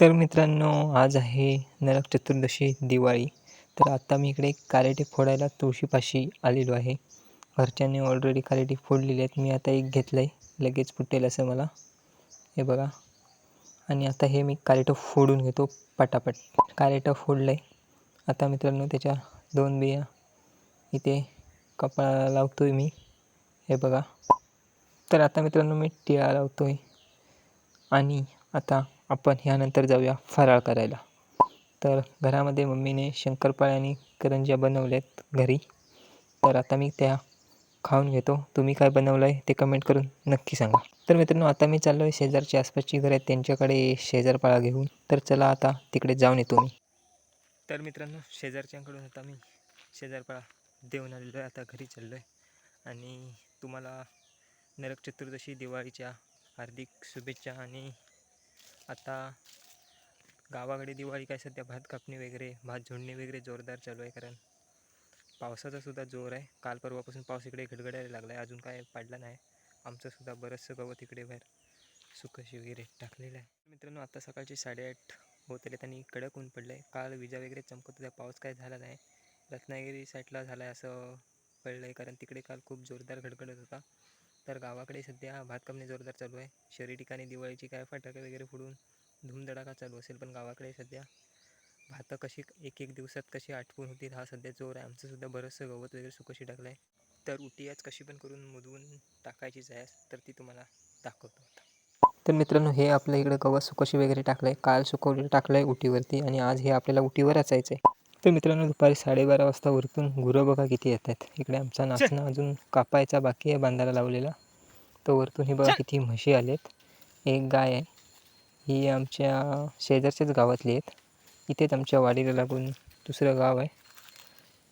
तर मित्रांनो आज आहे नरक चतुर्दशी दिवाळी. तर आत्ता मी इकडे कारेटे फोडायला तुळशीपाशी आलेलो आहे. घरच्यांनी ऑलरेडी कारेटे फोडलेले आहेत. मी आता एक घेतलं आहे लगेच फुटेल असं मला. हे बघा. आणि आता हे मी कारेटं फोडून घेतो पटापट. कारेटं फोडलं आहे आता मित्रांनो त्याच्या दोन बिया इथे कपाळाला लावतो आहे मी. हे बघा. तर आता मित्रांनो मी टिळा लावतो आहे आणि आता आपण ह्यानंतर जाऊया फराळ करायला. तर घरामध्ये मम्मीने शंकरपाळ्या आणि करंज्या बनवल्यात घरी. तर आता मी त्या खाऊन घेतो. तुम्ही काय बनवलं आहे ते कमेंट करून नक्की सांगा. तर मित्रांनो आता मी चाललो आहे शेजारची आसपासची घरं आहेत त्यांच्याकडे शेजारपाळा घेऊन. तर चला आता तिकडे जाऊन येतो मी. तर मित्रांनो शेजारच्यांकडून आता मी शेजारपाळा देऊन आलेलो आहे. आता घरी चाललो आहे आणि तुम्हाला नरक चतुर्दशी दिवाळीच्या हार्दिक शुभेच्छा आणि आता गावाकडे दिवाळी काय सध्या भात कापणी वगैरे भात झोडणी वगैरे जोरदार चालू आहे कारण पावसाचा सुद्धा जोर आहे. काल परवापासून पाऊस इकडे गडगडायला लागला आहे अजून काय पाडला नाही. आमचंसुद्धा बरंचसं गवत इकडे बाहेर सुकशी वगैरे टाकलेलं आहे. मित्रांनो आता सकाळचे साडेआठ होत आले आणि कडक ऊन पडलं आहे काल विजा वगैरे चमकत होत्या पाऊस काय झाला नाही. रत्नागिरी साईडला झाला आहे असं कळलं आहे कारण तिकडे काल खूप जोरदार गडगडत होता. तर गावाकडे सध्या भात कापणी जोरदार चालू आहे. शहरी ठिकाणी दिवाळीची काय फटाके वगैरे फोडून धूमधडाका चालू असेल पण गावाकडे सध्या भातं कशी एक एक दिवसात कशी आटवून होतील हा सध्या जोर आहे. आमचंसुद्धा बरंचसं गवत वगैरे सुकशी टाकलं आहे तर उटी आज कशी पण करून मुदवून टाकायचीच आहे तर ती तुम्हाला दाखवतो आता. तर मित्रांनो हे आपल्या इकडं गवत सुकशी वगैरे टाकलं आहे काल सुकवलेलं टाकलं आहे उटीवरती आणि आज हे आपल्याला उटीवर असायचं आहे तर मित्रांनो दुपारी साडेबारा वाजता वरतून गुरं बघा किती येतात इकडे आमचा नाचणं अजून कापायचा बाकी आहे बांधायला लावलेला. तर वरतून हे बघा किती म्हशी आलेत. एक गाय आहे. ही आमच्या शेजारच्याच गावातली आहेत. इथेच आमच्या वाडीला लागून दुसरं गाव आहे.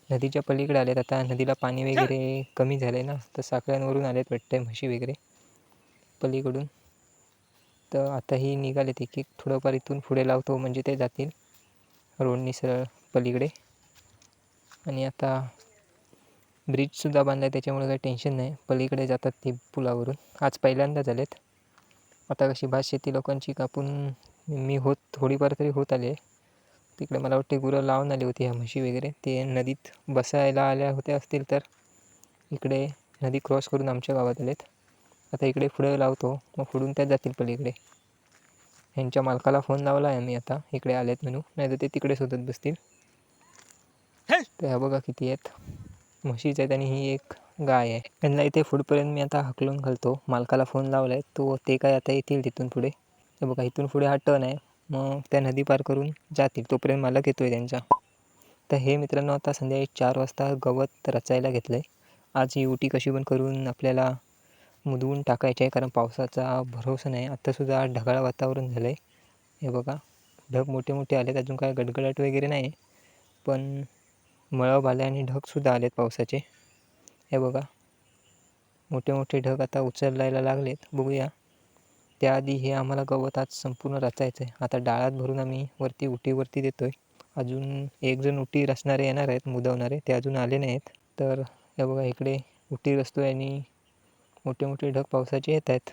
नदीच्या पलीकडे आलेत आता. नदीला पाणी वगैरे कमी झालं आहे ना. तर साखळ्यांवरून आलेत वाटतं म्हशी वगैरे पलीकडून. तर आता ही निघालेत एक एक थोडंफार इथून पुढे लावतो म्हणजे ते जातील. रोडनी सरळ पलीकडे. आणि आता ब्रिजसुद्धा बांधला आहे त्याच्यामुळे काही टेन्शन नाही. पलीकडे जातात ते पुलावरून. आज पहिल्यांदा झालेत. आता कशी भात शेती लोकांची कापून मी होत थोडीफार तरी होत आले तिकडे मला वाटते गुरं लावून आली होती ह्या म्हशी वगैरे. ते नदीत बसायला आल्या होत्या असतील तर. इकडे नदी क्रॉस करून आमच्या गावात आलेत. आता इकडे पुढे लावतो. मग पुढून त्या जातील पलीकडे. ह्यांच्या मालकाला फोन लावला आहे मी आता. इकडे आलेत म्हणून. नाही तर ते तिकडे शोधत बसतील. तर ह्या बघा किती आहेत. म्हशीच आहेत आणि ही एक गाय आहे. त्यांना इथे पुढपर्यंत मी आता हकलून घालतो. मालकाला फोन लावला आहे तो ते काय आता येतील तिथून पुढे. हे बघा इथून पुढे हा टर्न आहे. मग त्या नदी पार करून जातील. तोपर्यंत मालक येतो आहे त्यांचा. तर हे मित्रांनो आता संध्याकाळी चार वाजता गवत रचायला घेतलं आहे आज ही उटी कशी पण करून आपल्याला मुदवून टाकायचे आहे कारण पावसाचा भरोसा नाही. आत्तासुद्धा ढगाळ वातावरण झालं आहे हे बघा ढग मोठे मोठे आलेत अजून काय गडगडाट वगैरे नाही. पण मळब आले आणि ढगसुद्धा आलेत पावसाचे. हे बघा मोठे मोठे ढग आता उचलायला लागलेत. बघूया. त्याआधी हे आम्हाला गवत आज संपूर्ण रचायचं आहे आता डाळात भरून आम्ही वरती उटीवरती देतो आहे अजून एक जण उटी रचणारे येणार आहेत मुदवणारे. ते अजून आले नाहीत. तर हे बघा इकडे उटी रचतो आहे आणि मोठे मोठे ढग पावसाचे येत आहेत.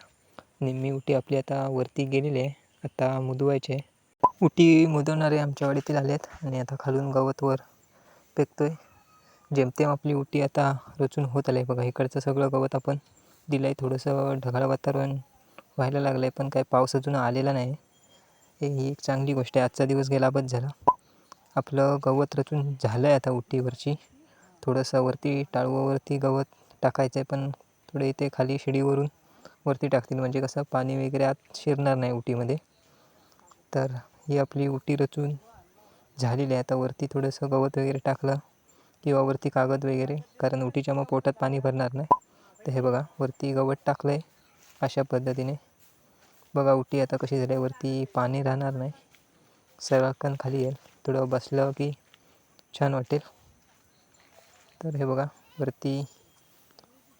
निम्मी उटी आपली आता वरती गेलेली आहे. आता मुदवायचे उटी मुदवणारे आमच्या वाडीतील आले आहेत आणि आता खालून गवत वर फेकतोय. जेमतेम आपली उटी आता रचून होत आलं आहे. बघा इकडचं सगळं गवत आपण दिलं आहे थोडंसं ढगाळ वातावरण व्हायला लागलं आहे पण काय पाऊस अजून आलेला नाही. ही एक चांगली गोष्ट आहे. आजचा दिवस गेला बस झाला. आपलं गवत रचून झालं आहे आता उटीवरची. थोडंसं वरती टाळवावरती गवत टाकायचं आहे पण थोडं ते खाली शिडीवरून वरती टाकतील. म्हणजे कसं पाणी वगैरे आत शिरणार नाही उटीमध्ये. तर ही आपली उटी रचून झालेली आहे. आता वरती थोडंसं गवत वगैरे टाकलं किंवा वरती कागद वगैरे कारण उटीच्या मग पोटात पाणी भरणार नाही. तर हे बघा वरती गवत टाकलं आहे अशा पद्धतीने. बघा उटी आता कशी झाली वरती पाणी राहणार नाही. सरकन खाली येईल. थोडं बसलं की छान वाटेल. तर हे बघा वरती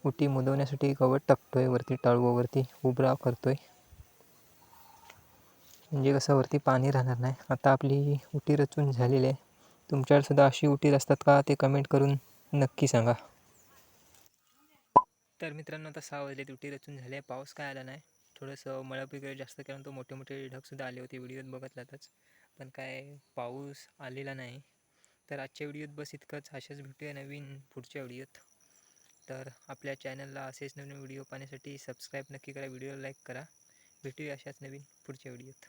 उटी मुदवण्यासाठी गवत टाकतो आहे वरती टाळूवरती उबराव करतो आहे म्हणजे कसं वरती पाणी राहणार नाही. आता आपली उटी रचून झालेली आहे. तुमच्याकडे सुद्धा अशी उटी असतात का ते कमेंट करून नक्की सांगा. तर मित्रांनो आता सहा वाजले उटी रचून झाले पाऊस काय आला नाही. थोडंसं मळप वगैरे जास्त कारण तो मोठे मोठे ढगसुद्धा आले होते. व्हिडिओत बघतलातच. पण काय पाऊस आलेला नाही. तर आजच्या व्हिडिओत बस इतकंच. अशाच भेटूया नवीन पुढच्या व्हिडिओत. तर आपल्या चॅनलला असेच नवीन व्हिडिओ पाहण्यासाठी सबस्क्राईब नक्की करा व्हिडिओ लाईक करा. भेटूया अशाच नवीन पुढच्या व्हिडिओत.